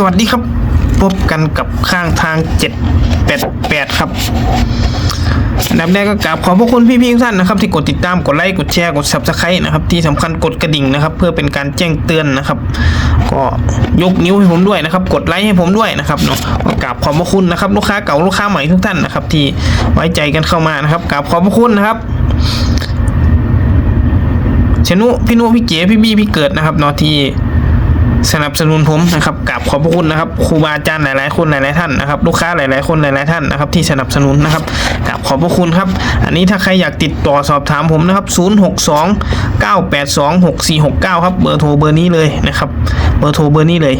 สวัสดีครับ พบกันกับข้างทาง 788 ครับอันดับแรกก็กราบขอบพระคุณพี่ๆทุกท่านนะครับ ที่กดติดตามกดไลค์กดแชร์กด subscribe นะครับ ที่สำคัญกดกระดิ่งนะครับ เพื่อเป็นการแจ้งเตือนนะครับ ก็ยกนิ้วให้ผมด้วยนะครับ กดไลค์ให้ผมด้วยนะครับเนาะก็กราบขอบพระคุณนะครับลูกค้าเก่าลูกค้าใหม่ทุกท่านนะครับ ที่ไว้ใจกันเข้ามานะครับกราบขอบพระคุณนะครับชนุพี่นุพี่เก๋พี่บี้พี่เกิดนะครับเนาะที่ สนับสนุนผมนะครับกราบขอบพระคุณนะครับครูบาอาจารย์หลายๆคนหลายๆท่านนะครับลูกค้าหลายๆคนหลายๆท่านนะครับที่สนับสนุนนะครับกราบขอบพระคุณครับ อันนี้ถ้าใครอยากติดต่อสอบถามผมนะครับ 062 982 6469 ครับเบอร์โทรเบอร์นี้เลยนะครับเบอร์โทรเบอร์นี้เลย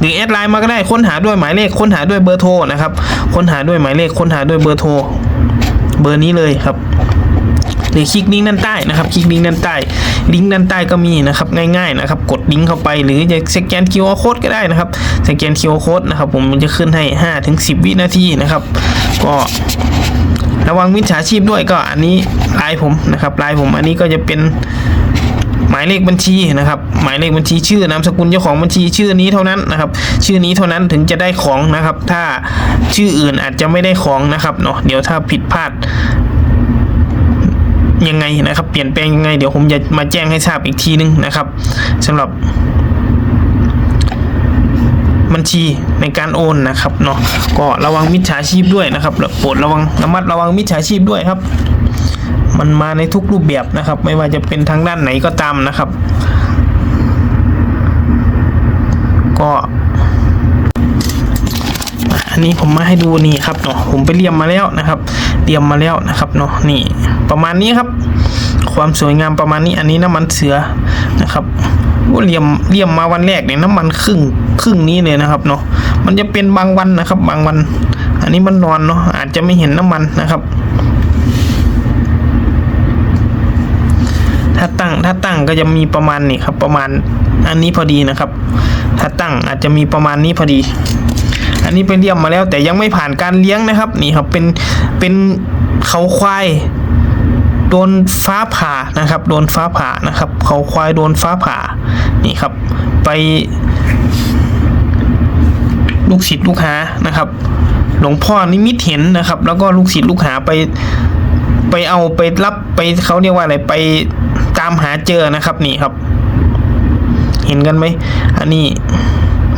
หรือแอดไลน์มาก็ได้ค้นหาด้วยหมายเลขค้นหาด้วยเบอร์โทรนะครับค้นหาด้วยหมายเลขค้นหาด้วยเบอร์โทรเบอร์นี้เลยครับ หรือคลิกลิงก์ด้านใต้นะครับคลิกลิงก์ด้านใต้ลิงก์ด้านใต้ก็มีนะครับง่ายๆนะครับกดลิงก์เข้าไปหรือจะสแกน QR code ก็ได้นะครับสแกน QR code นะครับผมมันจะขึ้นให้5ถึง10 วินาทีนะครับก็ระวังมิจฉาชีพด้วยก็อันนี้ลน์ผมนะครับลน์ผมอันนี้ก็จะเป็นหมายเลขบัญชีนะครับ หมายเลขบัญชีชื่อนามสกุลเจ้าของบัญชีชื่อนี้เท่านั้นนะครับ ชื่อนี้เท่านั้นถึงจะได้ของนะครับ ถ้าชื่ออื่นอาจจะไม่ได้ของนะครับเนาะเดี๋ยวถ้าผิดพลาด ยังไงนะครับ เปลี่ยนแปลงยังไง เดี๋ยวผมจะมาแจ้งให้ทราบอีกทีนึงนะครับสำหรับ บัญชีในการโอนนะครับเนาะก็ระวังมิจฉาชีพด้วยนะครับโปรดระวังระมัดระวังมิจฉาชีพด้วยครับ มันมาในทุกรูปแบบนะครับ ไม่ว่าจะเป็นทางด้านไหนก็ตามนะครับ ก็อันนี้ผมมาให้ดูนี่ครับเนาะผมไปเรียมมาแล้วนะครับ เตรียมมาแล้วนะครับเนาะนี่ประมาณนี้ครับ ความสวยงามประมาณนี้อันนี้น้ำมันเสือนะครับว่าเรียมเรียมมาวันแรกเนี่ยน้ำมันครึ่งครึ่งนี้เลยนะครับเนาะมันจะเป็นบางวันนะครับ บางวัน อันนี้มันนอนเนาะอาจจะไม่เห็นน้ำมันนะครับถ้าตั้งถ้าตั้งก็จะมีประมาณนี้ครับประมาณอันนี้พอดีนะครับ ถ้าตั้งอาจจะมีประมาณนี้พอดี อันนี้เป็นเลี่ยมมาแล้วแต่ยังไม่ผ่านการเลี้ยงนะครับ นี่ครับเป็นเป็นเขาควายโดนฟ้าผ่านะครับ โดนฟ้าผ่านะครับ เขาควายโดนฟ้าผ่า นี่ครับ ไป ลูกศิษย์ลูกหานะครับ หลวงพ่อนิมิตเห็นนะครับ แล้วก็ลูกศิษย์ลูกหาไป ไปเอาไปรับไปเขาเรียกว่าอะไรไปตามหาเจอนะครับ นี่ครับ เห็นกันไหมอันนี้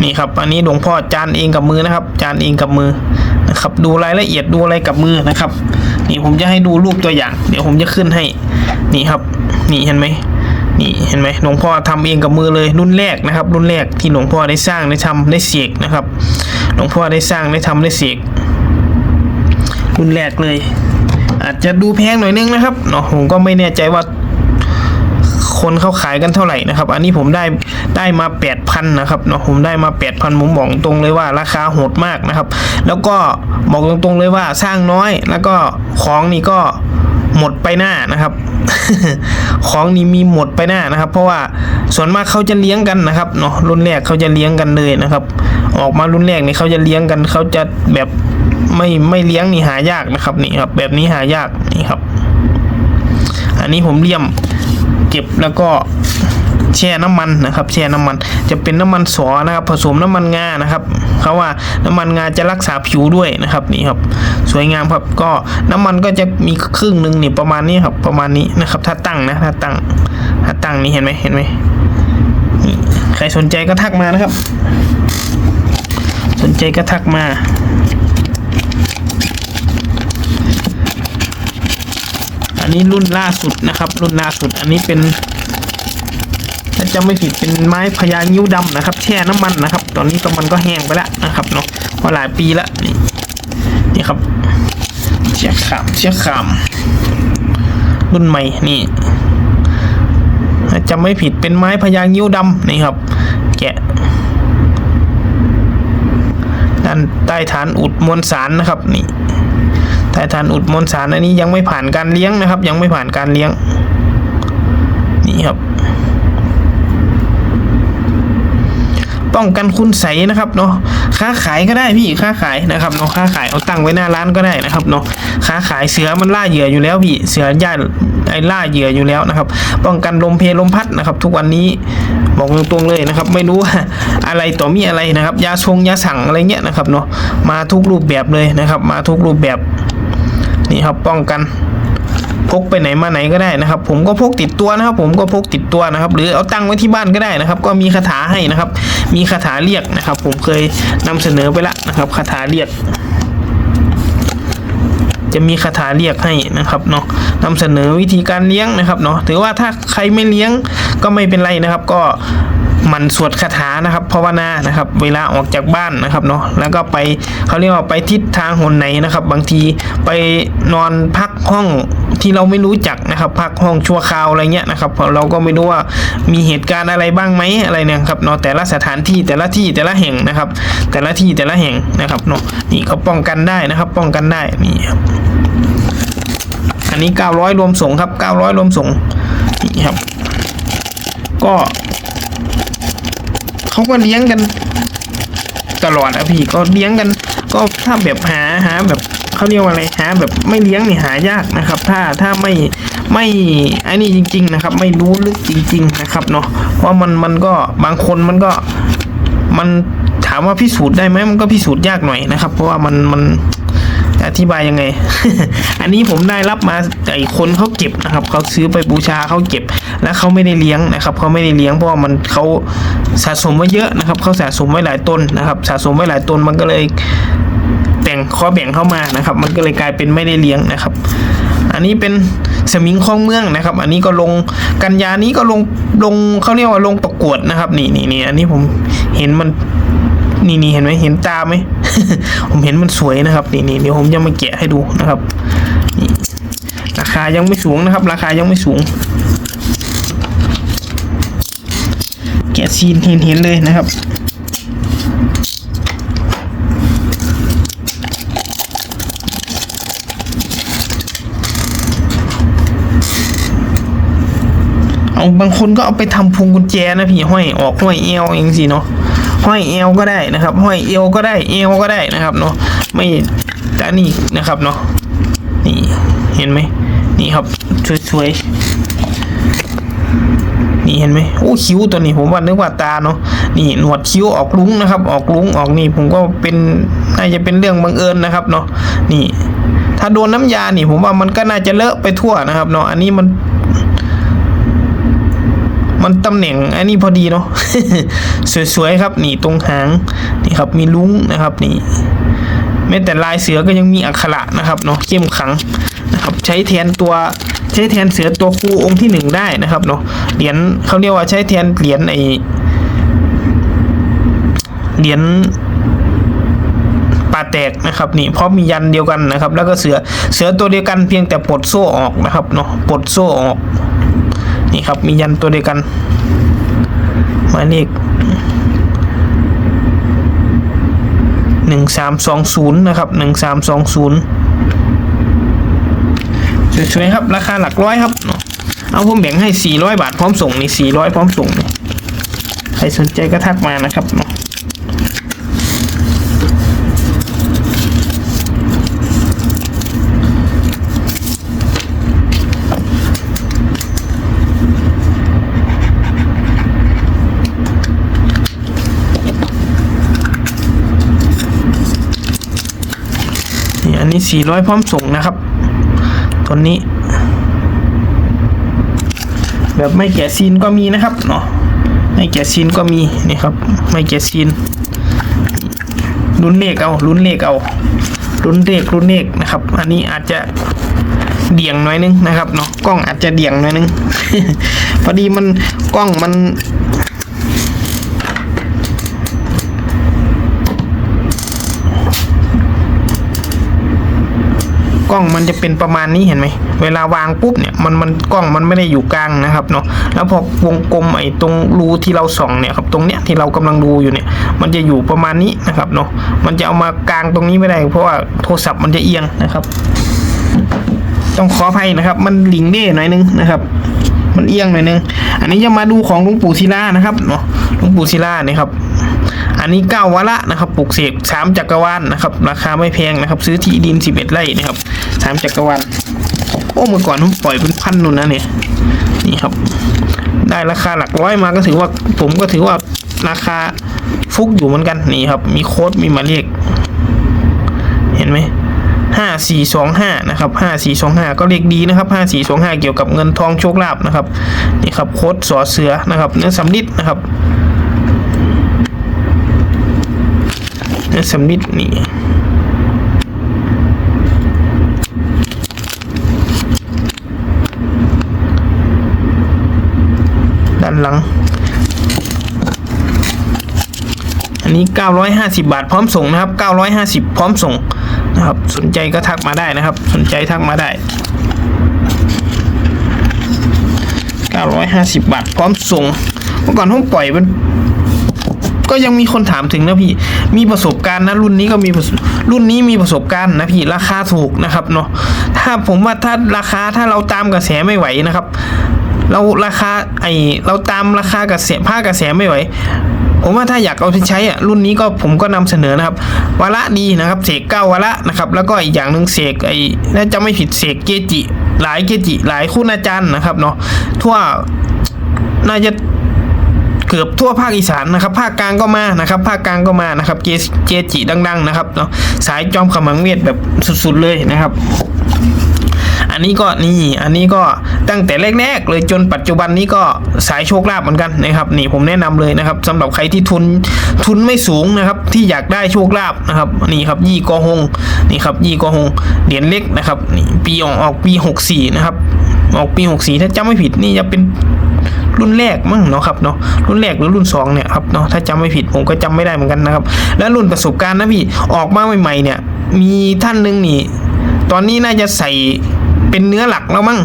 นี่ครับ อันนี้หลวงพ่อจานเองกับมือนะครับ จานเองกับมือนะครับ ดูรายละเอียดดูอะไรกับมือนะครับ นี่ผมจะให้ดูรูปตัวอย่าง เดี๋ยวผมจะขึ้นให้ นี่ครับ นี่เห็นไหมนี่เห็นไหมหลวงพ่อทำเองกับมือเลยรุ่นแรกนะครับ รุ่นแรกที่หลวงพ่อได้สร้างได้ทำได้เสกนะครับ หลวงพ่อได้สร้างได้ทำได้เสกรุ่นแรกเลย อาจจะดูแพงหน่อยนึงนะครับเนาะผมก็ไม่แน่ใจว่า คนเขาขายกันเท่าไหร่นะครับ อันนี้ผมได้ได้มาแปดพันนะครับเนาะผมได้มาแปดพันผมบอกตรงเลยว่าราคาโหดมากนะครับ แล้วก็บอกตรงๆเลยว่าสร้างน้อยแล้วก็ของนี่ก็หมดไปหน้านะครับ ของนี่มีหมดไปหน้านะครับ เพราะว่าส่วนมากเขาจะเลี้ยงกันนะครับเนาะรุ่นแรกเขาจะเลี้ยงกันเลยนะครับ ออกมารุ่นแรกนี่เขาจะเลี้ยงกันเขาจะแบบไม่ไม่เลี้ยงนี่หายากนะครับนี่ครับแบบนี้หายากนี่ครับ อันนี้ผมเลี่ยม เก็บแล้วก็แช่น้ำมันนะครับ แช่น้ำมันจะเป็นน้ำมันสอนะครับ ผสมน้ำมันงานะครับเขาว่าน้ำมันงาจะรักษาผิวด้วยนะครับนี่ครับ สวยงามครับก็น้ำมันก็จะมีครึ่งหนึ่งนี่ประมาณนี้ครับ ประมาณนี้นะครับ ถ้าตั้งนะถ้าตั้งถ้าตั้งนี่เห็นไหมเห็นไหมใครสนใจก็ทักมานะครับ สนใจก็ทักมา อันนี้รุ่นล่าสุดนะครับ รุ่นล่าสุดอันนี้เป็น ถ้าจำไม่ผิดเป็นไม้พญานิ้วดำนะครับ แช่น้ำมันนะครับ ตอนนี้ก็มันก็แห้งไปแล้วนะครับเนาะเพราหลายปีล้วนี่นี่ครับเชือกขามเชือกขามรุ่นใหม่นี่ถ้าจำไม่ผิดเป็นไม้พญานิ้วดำนี่ครับ แกะด้านใต้ฐานอุดมวลสารนะครับนี่ ใต้ฐานอุดมวลสารอันนี้ยังไม่ผ่านการเลี้ยงนะครับ ยังไม่ผ่านการเลี้ยง นี่ครับ ป้องกันคุณใสนะครับเนาะค้าขายก็ได้พี่ค้าขายนะครับเนาะค้าขายเอาตั้งไว้หน้าร้านก็ได้นะครับเนาะค้าขายเสือมันล่าเหยื่ออยู่แล้วพี่เสือย่าไอ้ล่าเหยื่ออยู่แล้วนะครับ ป้องกันลมเพลลมพัดนะครับ ทุกวันนี้บอกตรงๆเลยนะครับ ไม่รู้ว่าอะไรต่อมีอะไรนะครับ ยาชงยาสั่งอะไรเงี้ยนะครับเนาะมาทุกรูปแบบเลยนะครับ มาทุกรูปแบบ นี่ครับป้องกันพกไปไหนมาไหนก็ได้นะครับ ผมก็พกติดตัวนะครับ ผมก็พกติดตัวนะครับ หรือเอาตั้งไว้ที่บ้านก็ได้นะครับ ก็มีคาถาให้นะครับ มีคาถาเรียกนะครับ ผมเคยนำเสนอไปแล้วนะครับคาถาเรียก จะมีคาถาเรียกให้นะครับเนาะนำเสนอวิธีการเลี้ยงนะครับเนาะถือว่าถ้าใครไม่เลี้ยงก็ไม่เป็นไรนะครับ ก็ มันสวดคาถานะครับภาวนานะครับ เวลาออกจากบ้านนะครับเนาะแล้วก็ไปเขาเรียกว่าไปทิศทางหนไหนนะครับ บางทีไปนอนพักห้องที่เราไม่รู้จักนะครับ พักห้องชั่วคราวอะไรเงี้ยนะครับเพราะเราก็ไม่รู้ว่ามีเหตุการณ์อะไรบ้างไหมอะไรเนี่ยครับเนาะแต่ละสถานที่แต่ละที่แต่ละแห่งนะครับ แต่ละที่แต่ละแห่งนะครับเนาะนี่เขาป้องกันได้นะครับ ป้องกันได้นี่ครับอันนี้ 900 รวมส่งครับ 900 รวมส่งนี่ครับ ก็ เขาก็เลี้ยงกันตลอดอะพี่ก็เลี้ยงกัน ก็ถ้าแบบหาหาแบบเขาเรียกว่าอะไรหาแบบไม่เลี้ยงนี่หายากนะครับ ถ้าถ้าไม่ไม่ไอ้นี่จริง ๆ นะครับ ไม่รู้ลึกจริง ๆ นะครับเนาะเพราะมันมันก็บางคนมันก็มันถามว่าพิสูจน์ได้ไหมมันก็พิสูจน์ยากหน่อยนะครับ เพราะว่ามันมัน อธิบายยังไง อันนี้ผมได้รับมาจากอีกคนเขาเก็บนะครับเขาซื้อไปบูชาเขาเก็บ แล้วเขาไม่ได้เลี้ยงนะครับเขาไม่ได้เลี้ยงเพราะว่ามันเขาสะสมไว้เยอะนะครับเขาสะสมไว้หลายต้นนะครับ สะสมไว้หลายต้นมันก็เลยแบ่งข้อแบ่งเข้ามานะครับ มันก็เลยกลายเป็นไม่ได้เลี้ยงนะครับ อันนี้เป็นสมิงคลองเมืองนะครับ อันนี้ก็ลงกันยานี้ก็ลงลงเขาเรียกว่าลงประกวดนะครับ นี่นี่นี่อันนี้ผมเห็นมัน นี่นี่เห็นไหมเห็นตาไหม ผมเห็นมันสวยนะครับ นี่นี่เดี๋ยวผมจะมาแกะให้ดูนะครับนี่ราคายังไม่สูงนะครับ ราคายังไม่สูง แกะซีนเห็นเห็นเลยนะครับเอาบางคนก็เอาไปทำพวงกุญแจนะพี่ห้อยออกห้อยเอวเองสิเนาะ ห้อยเอวก็ได้นะครับห้อยเอวก็ได้เอวก็ได้นะครับเนาะไม่แต่นี่นะครับเนาะนี่เห็นไหมนี่ครับสวยๆนี่เห็นไหมโอ้คิ้วตัวนี้ผมว่านึกว่าตาเนาะนี่หนวดคิ้วออกลุ้งนะครับ ออกลุ้งออกนี่ผมก็เป็นน่าจะเป็นเรื่องบังเอิญนะครับเนาะนี่ ถ้าโดนน้ำยานี่ผมว่ามันก็น่าจะเลอะไปทั่วนะครับเนาะอันนี้มัน มันตำแหน่งอันนี้พอดีเนาะสวยๆครับนี่ตรงหางนี่ครับมีลุ้งนะครับนี่แม้แต่ลายเสือก็ยังมีอักขระนะครับเนาะเข้มขังนะครับใช้แทนตัวใช้แทนเสือตัวครูองค์ที่หนึ่งได้นะครับเนาะเหรียญเขาเรียกว่าใช้แทนเหรียญไอเหรียญปลาแตกนะครับนี่เพราะมียันเดียวกันนะครับ แล้วก็เสือเสือตัวเดียวกันเพียงแต่ปลดโซ่ออกนะครับเนาะปลดโซ่ออก นี่ครับมียันตัวเดียวกันหมายเลขหนึ่งสามสองศูนย์นะครับหนึ่งสามสองศูนย์สวยๆครับราคาหลักร้อยครับเนาะเอาผมแบ่งให้สี่ร้อยบาทพร้อมส่งนี่สี่ร้อยพร้อมส่งนี่ใครสนใจก็ทักมานะครับเนาะ สี่ร้อยพร้อมส่งนะครับ ตัวนี้ แบบไม่แกะซีนก็มีนะครับเนาะไม่แกะซีนก็มีนี่ครับ ไม่แกะซีนลุ้นเลขเอาลุ้นเลขเอาลุ้นเลขลุ้นเลขนะครับ อันนี้อาจจะเดี่ยงหน่อยนึงนะครับเนาะกล้องอาจจะเดี่ยงหน่อยนึง พอดีมันกล้องมัน กล้องมันจะเป็นประมาณนี้เห็นไหมเวลาวางปุ๊บเนี่ยมันมันกล้องมันไม่ได้อยู่กลางนะครับเนาะแล้วพอวงกลมไอ้ตรงรูที่เราส่องเนี่ยครับตรงเนี้ยที่เรากำลังดูอยู่เนี่ย มันจะอยู่ประมาณนี้นะครับเนาะมันจะเอามากลางตรงนี้ไม่ได้ เพราะว่าโทรศัพท์มันจะเอียงนะครับต้องขออภัยนะครับ มันหลิงเด้หน่อยนึงนะครับ มันเอียงหน่อยนึง อันนี้จะมาดูของหลวงปู่ศิลานะครับเนาะหลวงปู่ศิลาเนี่ยครับ อันนี้เก้าวาระนะครับปลูกเสกสามจักรวาลนะครับ ราคาไม่แพงนะครับ ซื้อที่ดินสิบเอ็ดไร่นะครับสามจักรวาลโอ้เมื่อก่อนผมปล่อยเป็นพันนู่นนะเนี่ยนี่ครับ ได้ราคาหลักร้อยมาก็ถือว่าผมก็ถือว่าราคาฟุกอยู่เหมือนกันนี่ครับ มีโค้ดมีหมายเลขเห็นไหมห้าสี่สองห้านะครับห้าสี่สองห้าก็เลขดีนะครับห้าสี่สองห้าเกี่ยวกับเงินทองโชคลาภนะครับนี่ครับโค้ดสอเสือนะครับเนื้อสำลิดนะครับ เนื้อสำลิดนี่ด้านหลัง อันนี้ 950 บาทพร้อมส่งนะครับ 950 พร้อมส่งนะครับ สนใจก็ทักมาได้นะครับ สนใจทักมาได้ 950 บาทพร้อมส่ง เมื่อก่อนผมปล่อยมัน ก็ยังมีคนถามถึงนะพี่ มีประสบการณ์นะรุ่นนี้ก็มีรุ่นนี้มีประสบการณ์นะพี่ราคาถูกนะครับเนาะถ้าผมว่าถ้าราคาถ้าเราตามกระแสไม่ไหวนะครับ เราราคาไอเราตามราคากระแสผ้ากระแสไม่ไหวผมว่าถ้าอยากเอาไปใช้อะรุ่นนี้ก็ผมก็นำเสนอนะครับวาระดีนะครับเสกเก้าวาระนะครับ แล้วก็อีกอย่างหนึ่งเสกไอ้น่าจะไม่ผิดเสกเกจิ หลายเกจิ หลายคุณอาจารย์นะครับเนาะทั่วน่าจะ เกือบทั่วภาคอีสานนะครับ ภาคกลางก็มานะครับ ภาคกลางก็มานะครับเกสเจจิดัง ๆ นะครับเนาะสายจอมขมังเวทแบบสุดๆเลยนะครับอันนี้ก็นี่ อันนี้ก็ตั้งแต่แรกๆเลยจนปัจจุบันนี้ก็สายโชคลาภเหมือนกันนะครับ นี่ผมแนะนำเลยนะครับสำหรับใครที่ทุนทุนไม่สูงนะครับ ที่อยากได้โชคลาภนะครับนี่ครับยี่กอฮงนี่ครับยี่กอฮงเหรียญเล็กนะครับนี่ปีออกออกปีหกสี่นะครับ ออกปีหกสี่ถ้าจำไม่ผิดนี่จะเป็น รุ่นแรกมั้งเนาะครับเนาะรุ่นแรกหรือรุ่นสองเนี่ยครับเนาะถ้าจำไม่ผิดผมก็จำไม่ได้เหมือนกันนะครับ และรุ่นประสบการณ์นะพี่ออกมาใหม่ๆเนี่ย มีท่านหนึ่งนี่ ตอนนี้น่าจะใส่เป็นเนื้อหลักแล้วมั้ง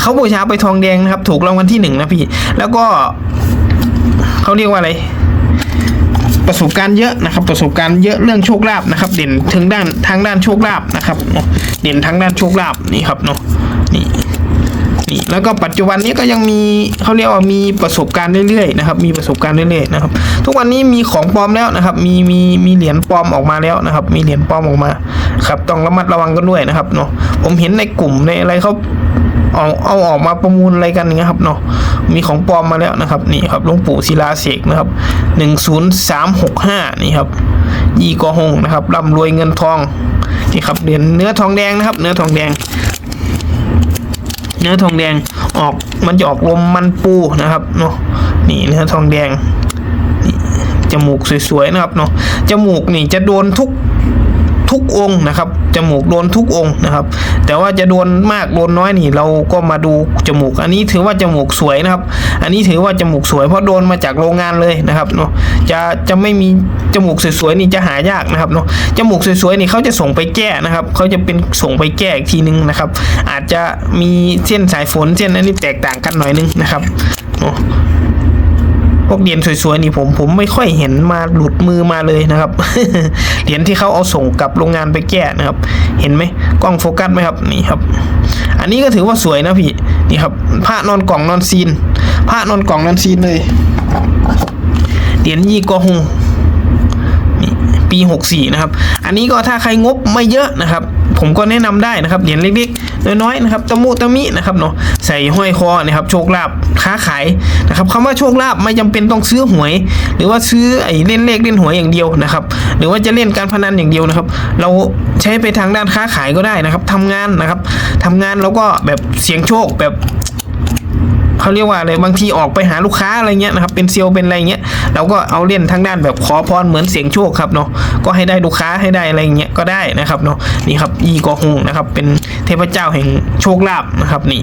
เขาบูชาไปทองแดงนะครับ ถูกรางวัลที่หนึ่งนะพี่ แล้วก็เขาเรียกว่าอะไรประสบการณ์เยอะนะครับ ประสบการณ์เยอะเรื่องโชคลาภนะครับ เด่นถึงด้านทางด้านโชคลาภนะครับเด่นทางด้านโชคลาภนี่ครับเนาะนี่ นี่แล้วก็ปัจจุบันนี้ก็ยังมีเขาเรียกว่ามีประสบการณ์เรื่อยๆนะครับมีประสบการณ์เรื่อยๆนะครับทุกวันนี้มีของปลอมแล้วนะครับมีมีมีเหรียญปลอมออกมาแล้วนะครับ มีเหรียญปลอมออกมาครับต้องระมัดระวังกันด้วยนะครับเนาะผมเห็นในกลุ่มในอะไรเขาเอาเอาออกมาประมูลอะไรกันอย่างเงี้ยครับเนาะมีของปลอมมาแล้วนะครับนี่ครับหลวงปู่ศิลาเสกนะครับหนึ่งศูนย์สามหกห้านี่ครับยี่กอหงนะครับร่ำรวยเงินทองนี่ครับเหรียญเนื้อทองแดงนะครับ เนื้อทองแดง เนื้อทองแดงออกมันจะออกลมมันปูนะครับเนาะนี่เนื้อทองแดงจมูกสวยๆนะครับเนาะจมูกนี่จะโดนทุก ทุกองค์นะครับ จมูกโดนทุกองค์นะครับ แต่ว่าจะโดนมากโดนน้อยนี่เราก็มาดูจมูก อันนี้ถือว่าจมูกสวยนะครับ อันนี้ถือว่าจมูกสวยเพราะโดนมาจากโรงงานเลยนะครับเนาะจะจะไม่มีจมูกสวยๆนี่จะหายากนะครับเนาะจมูกสวยๆนี่เขาจะส่งไปแก้นะครับเขาจะเป็นส่งไปแก้อีกทีนึงนะครับ อาจจะมีเส้นสายฝนเส้นอันนี้แตกต่างกันหน่อยนึงนะครับเนาะ พวกเหรียญสวยๆนี่ผมผมไม่ค่อยเห็นมาหลุดมือมาเลยนะครับ เหรียญที่เขาเอาส่งกลับโรงงานไปแก้นะครับ เห็นไหมกล้องโฟกัสไหมครับนี่ครับ อันนี้ก็ถือว่าสวยนะพี่นี่ครับพระนอนกล่องนอนซีนพระนอนกล่องนอนซีนเลยเหรียญยี่กอฮงปีหกสี่นะครับ อันนี้ก็ถ้าใครงบไม่เยอะนะครับ ผมก็แนะนำได้นะครับเหรียญเล็กๆ น้อยๆนะครับตะมุตะมินะครับเนาะใส่ห้อยคอนะครับโชคลาภค้าขายนะครับคำว่าโชคลาภไม่จำเป็นต้องซื้อหวย หรือว่าซื้อไอ้เล่นเลขเล่นหวยอย่างเดียวนะครับหรือว่าจะเล่นการพนันอย่างเดียวนะครับ เราใช้ไปทางด้านค้าขายก็ได้นะครับทำงานนะครับทำงานแล้วก็แบบเสียงโชคแบบ เขาเรียกว่าอะไรบางทีออกไปหาลูกค้าอะไรเงี้ยนะครับเป็นเซลเป็นอะไรเงี้ยเราก็เอาเล่นทางด้านแบบขอพรเหมือนเสียงโชคครับเนาะก็ให้ได้ลูกค้าให้ได้อะไรเงี้ยก็ได้นะครับเนาะนี่ครับยีกอฮงนะครับเป็นเทพเจ้าแห่งโชคลาภนะครับนี่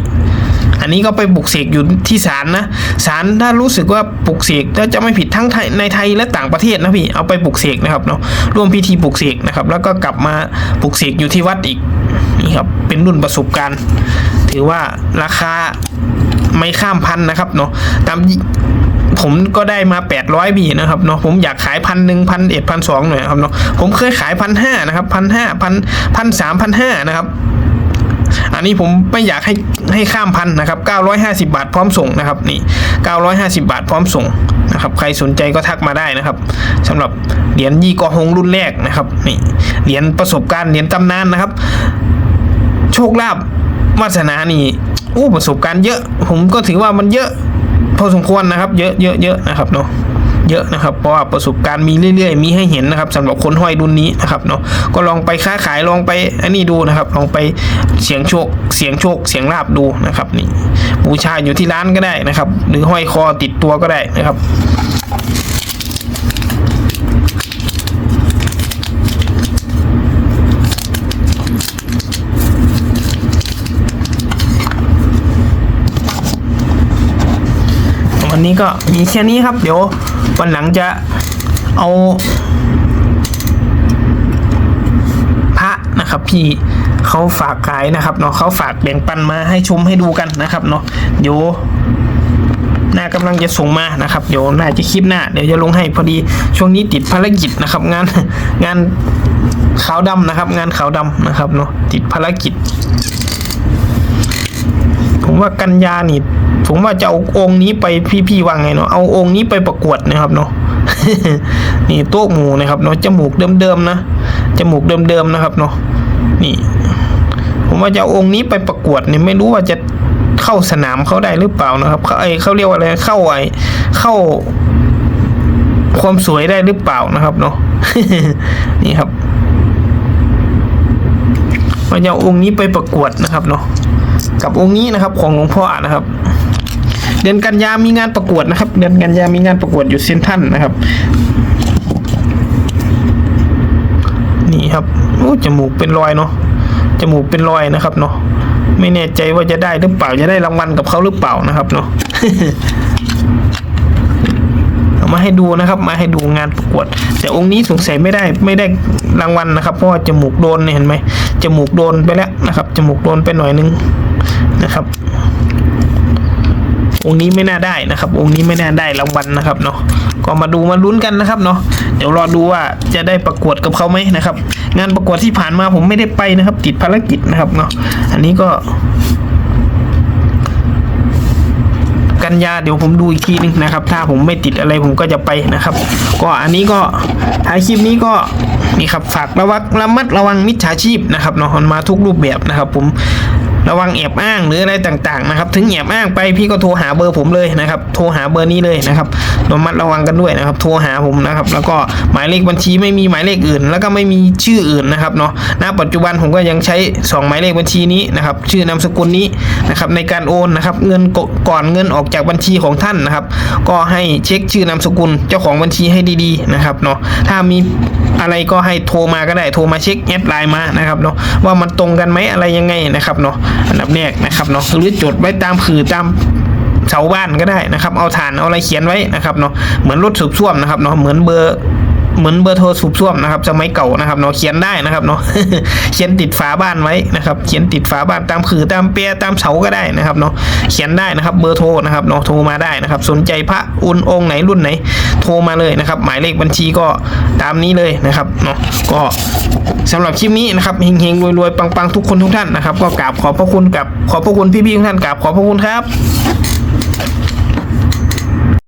อันนี้ก็ไปปลุกเสกอยู่ที่ศาลนะศาลถ้ารู้สึกว่าปลุกเสกถ้าจะไม่ผิดทั้งในไทยและต่างประเทศนะพี่เอาไปปลุกเสกนะครับเนาะร่วมพิธีปลุกเสกนะครับ แล้วก็กลับมาปลุกเสกอยู่ที่วัดอีกนี่ครับเป็นรุ่นประสบการณ์ ถือว่าราคา ไม่ข้ามพันนะครับเนาะตามผมก็ได้มา 800บีนะครับเนาะผมอยากขายพันหนึ่งพันเอ็ดพันสองหน่อยครับเนาะผมเคยขายพันห้านะครับพันห้าพันพันสามพันห้านะครับอันนี้ผมไม่อยากให้ให้ข้ามพันนะครับ 950 บาทพร้อมส่งนะครับนี่ 950 บาทพร้อมส่งนะครับใครสนใจก็ทักมาได้นะครับสำหรับเหรียญยี่กอฮงรุ่นแรกนะครับนี่เหรียญประสบการณ์เหรียญตำนานนะครับ โชคลาภ วาสนานี่อู้ประสบการณ์เยอะ ผมก็ถือว่ามันเยอะพอสมควรนะครับ เยอะเยอะเยอะนะครับเนาะเยอะนะครับ เพราะว่าประสบการณ์มีเรื่อยๆ มีให้เห็นนะครับสำหรับคนห้อยรุ่นนี้นะครับเนาะก็ลองไปค้าขายลองไปอันนี้ดูนะครับ ลองไปเสียงโชคเสียงโชคเสียงลาบดูนะครับนี่บูชาอยู่ที่ร้านก็ได้นะครับ หรือห้อยคอติดตัวก็ได้นะครับ วันนี้ก็มีแค่นี้ครับ เดี๋ยววันหลังจะเอาพระนะครับพี่เขาฝากขายนะครับเนาะเขาฝากแบ่งปันมาให้ชมให้ดูกันนะครับเนาะเดี๋ยวหน้ากำลังจะส่งมานะครับเดี๋ยวน่าจะคลิปหน้าเดี๋ยวจะลงให้พอดีช่วงนี้ติดภารกิจนะครับ งานงานขาวดำนะครับ งานขาวดำนะครับเนาะติดภารกิจ ผมว่ากันยานี่ ผมว่าจะเอาองค์นี้ไปพี่ๆว่าไงเนาะเอาองค์นี้ไปประกวดนะครับเนาะนี่โต๊ะหมูนะครับเนาะจมูกเดิมๆนะจมูกเดิมๆนะครับเนาะนี่ ผมว่าจะเอาองค์นี้ไปประกวดเนี่ยไม่รู้ว่าจะเข้าสนามเขาได้หรือเปล่านะครับเขาไอเขาเรียกว่าอะไรเข้าไอเข้า ความสวยได้หรือเปล่านะครับเนาะนี่ครับว่าจะเอาองค์นี้ไปประกวดนะครับเนาะกับองค์นี้นะครับของหลวงพ่อนะครับ เดือนกันยามีงานประกวดนะครับ เดือนกันยามีงานประกวดอยู่เซนทันนะครับ นี่ครับโอ้จมูกเป็นรอยเนาะจมูกเป็นรอยนะครับเนาะไม่แน่ใจว่าจะได้หรือเปล่าจะได้รางวัลกับเขาหรือเปล่านะครับเนาะเอามาให้ดูนะครับ มาให้ดูงานประกวด แต่องค์นี้สงสัยไม่ได้ไม่ได้รางวัลนะครับ เพราะว่าจมูกโดนเนี่ยเห็นไหมจมูกโดนไปแล้วนะครับจมูกโดนไปหน่อยนึงนะครับ องค์นี้ไม่น่าได้นะครับ องค์นี้ไม่น่าได้รางวัลนะครับเนาะก็มาดูมาลุ้นกันนะครับเนาะเดี๋ยวรอดูว่าจะได้ประกวดกับเขาไหมนะครับ งานประกวดที่ผ่านมาผมไม่ได้ไปนะครับ ติดภารกิจนะครับเนาะอันนี้ก็กันยาเดี๋ยวผมดูอีกทีนึงนะครับ ถ้าผมไม่ติดอะไรผมก็จะไปนะครับ ก็อันนี้ก็ท้ายคลิปนี้ก็นี่ครับฝากระวังระมัดระวังมิจฉาชีพนะครับเนาะมันมาทุกรูปแบบนะครับ ผม ระวังแอบอ้างหรืออะไรต่างๆนะครับ ถึงแอบอ้างไปพี่ก็โทรหาเบอร์ผมเลยนะครับ โทรหาเบอร์นี้เลยนะครับระมัดระวังกันด้วยนะครับ โทรหาผมนะครับ แล้วก็หมายเลขบัญชีไม่มีหมายเลขอื่น แล้วก็ไม่มีชื่ออื่นนะครับเนาะณปัจจุบันผมก็ยังใช้สองหมายเลขบัญชีนี้นะครับ ชื่อนามสกุลนี้นะครับในการโอนนะครับ เงินก่อนเงินออกจากบัญชีของท่านนะครับ ก็ให้เช็คชื่อนามสกุลเจ้าของบัญชีให้ดีๆนะครับเนาะถ้ามีอะไรก็ให้โทรมาก็ได้โทรมาเช็คแอดไลน์มานะครับเนาะว่ามันตรงกันไหมอะไรยังไงนะครับเนาะอันดับแรกนะครับเนาะหรือจดไว้ตามคือตามเสาบ้านก็ได้นะครับ เอาฐานเอาอะไรเขียนไว้นะครับเนาะเหมือนรถสูบซ่วมนะครับเนาะเหมือนเบอร์ เหมือนเบอร์โทรสูบซ่วมนะครับ สมัยเก่านะครับเนาะเขียนได้นะครับเนาะเขียนติดฝาบ้านไว้นะครับ เขียนติดฝาบ้านตามคือตามเปียตามเสาก็ได้นะครับเนาะเขียนได้นะครับเบอร์โทรนะครับเนาะโทรมาได้นะครับ สนใจพระอุนองค์ไหนรุ่นไหน โทรมาเลยนะครับ หมายเลขบัญชีก็ตามนี้เลยนะครับเนาะก็สำหรับคลิปนี้นะครับเฮงๆรวยๆปังๆทุกคนทุกท่านนะครับ ก็กราบขอบพระคุณกับขอบพระคุณพี่ๆทุกท่านกราบขอบพระคุณครับ